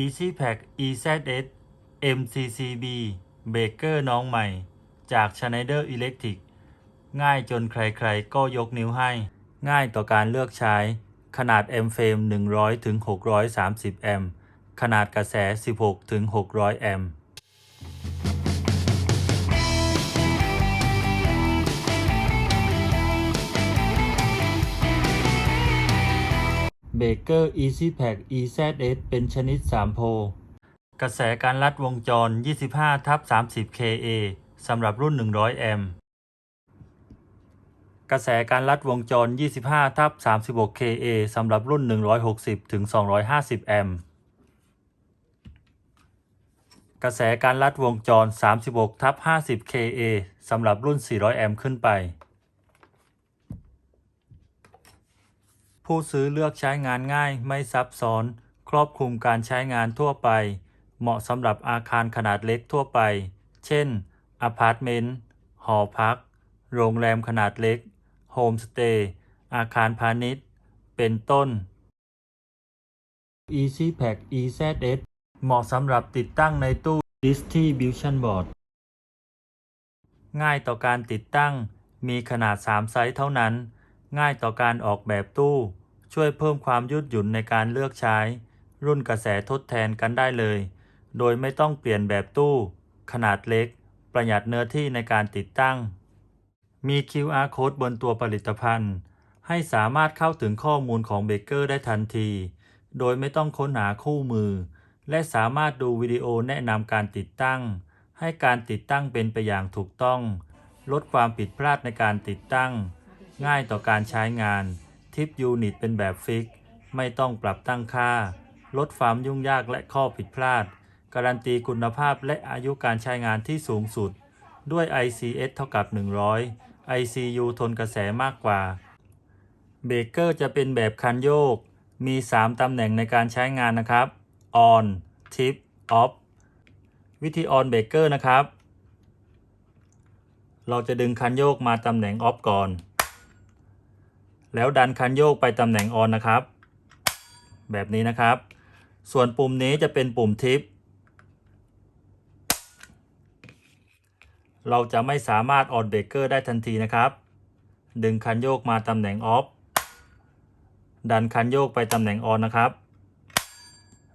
EasyPack EZS MCCB เบเกอร์น้องใหม่ จาก Schneider Electric ง่ายจนใครๆ ก็ยกนิ้วให้ ง่ายต่อการเลือกใช้ ขนาด M frame 100-630 แอมป์ ขนาดกระแส 16-600 แอมป์ เบเกอร์ Easy Pack EZS เป็นชนิด 3 โพลกระแสการลัดวงจร 25 ทับ 30 kA สำหรับรุ่น 100 แอมป์ กระแสการลัดวงจร 25 ทับ 36 kA สำหรับรุ่น 160 ถึง 250 แอมป์ กระแสการลัดวงจร 36 ทับ 50 kA สำหรับรุ่น 400 แอมป์ขึ้นไป ผู้ซื้อเลือกใช้งานง่ายไม่ซับซ้อน ครอบคลุมการใช้งานทั่วไป เหมาะสำหรับอาคารขนาดเล็กทั่วไป เช่นอพาร์ตเมนต์หอพัก โรงแรมขนาดเล็กโฮมสเตย์อาคารพาณิชย์ เป็นต้น EasyPack EZS เหมาะสำหรับติดตั้งในตู้ Distribution Board ง่ายต่อการติดตั้ง มีขนาด 3 ไซส์เท่านั้น ง่ายต่อการออกแบบตู้ ช่วยเพิ่มความยืดหยุ่นในการเลือกใช้ รุ่นกระแสทดแทนกันได้เลย โดยไม่ต้องเปลี่ยนแบบตู้ ขนาดเล็ก ประหยัดเนื้อที่ในการติดตั้ง มี QR code บนตัวผลิตภัณฑ์ ให้สามารถเข้าถึงข้อมูลของเบเกอร์ได้ทันที โดยไม่ต้องค้นหาคู่มือ และสามารถดูวิดีโอแนะนำการติดตั้ง ให้การติดตั้งเป็นไปอย่างถูกต้อง ลดความผิดพลาดในการติดตั้ง ง่ายต่อการใช้งาน ทิปยูนิตเป็นแบบฟิก ไม่ต้องปรับตั้งค่า ลดความยุ่งยากและข้อผิดพลาด การันตีคุณภาพและอายุการใช้งานที่สูงสุด ด้วย ICS เท่ากับ 100 ICU ทนกระแสมากกว่า เบเกอร์จะเป็นแบบคันโยก มี 3 ตำแหน่งในการใช้งานนะครับ on tip off วิธี on เบเกอร์นะครับ เราจะดึงคันโยกมาตำแหน่ง off ก่อน แล้วดันคันโยกไปตำแหน่ง on นะครับ แบบนี้นะครับ ส่วนปุ่มนี้จะเป็นปุ่มทิป เราจะไม่สามารถ on เบเกอร์ได้ทันทีนะครับ ดึงคันโยกมาตำแหน่ง off ดันคันโยกไปตำแหน่ง on นะครับ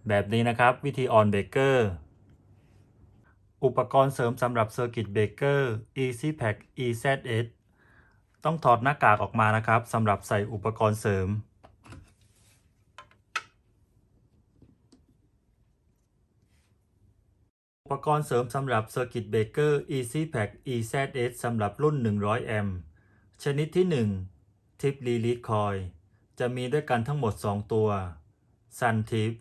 แบบนี้นะครับวิธี on เบเกอร์อุปกรณ์เสริมสำหรับเซอร์กิตเบเกอร์ EasyPack EZS ต้องถอดหน้ากากออกมานะครับสำหรับใส่อุปกรณ์เสริม อุปกรณ์เสริมสำหรับ Circuit Breaker EasyPack EZS สำหรับรุ่น 100 แอมป์ชนิดที่ 1 Tip Release Coil จะมีด้วยกันทั้งหมด 2 ตัว Sun Tip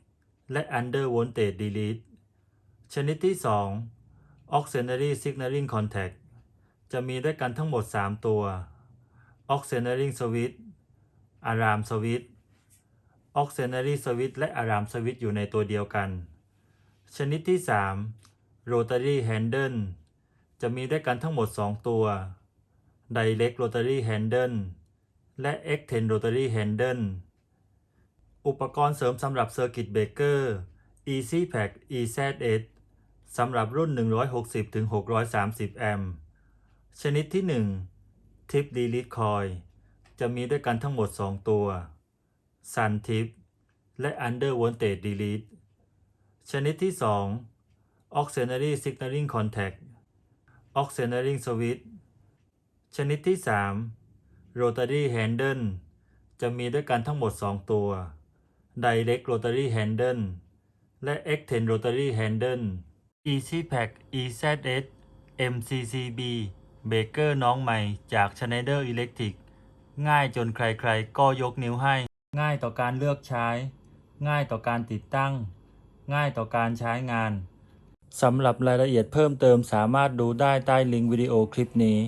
และ Under Voltage Release ชนิดที่ 2 Auxiliary Signaling Contact จะมีด้วยกันทั้งหมด 3 ตัว Auxiliary Switch Alarm Switch Auxiliary Switch และ Alarm Switch อยู่ในตัวเดียวกัน ชนิดที่ 3 Rotary Handle จะมีด้วยกันทั้งหมด 2 ตัว Direct Rotary Handle และ Extend Rotary Handle อุปกรณ์เสริมสำหรับ Circuit Breaker EasyPack EZS สำหรับรุ่น 160-630 แอมป์ ชนิดที่ 1 Tip Delete Coil จะมีด้วยกันทั้งหมด 2 ตัว Sun Tip และ Under Voltage Delete ชนิดที่ 2 Auxiliary Signaling Contact Auxiliary Switch ชนิดที่ 3 Rotary Handle จะมีด้วยกันทั้งหมด 2 ตัว Direct Rotary Handle และ Extend Rotary Handle EasyPack EZS MCCB เบเกอร์น้องใหม่จาก Schneider Electric ง่ายจนใครๆ ก็ยกนิ้วให้ ง่ายต่อการเลือกใช้ ง่ายต่อการติดตั้ง ง่ายต่อการใช้งาน สำหรับรายละเอียดเพิ่มเติมสามารถดูได้ใต้ลิงก์วิดีโอคลิปนี้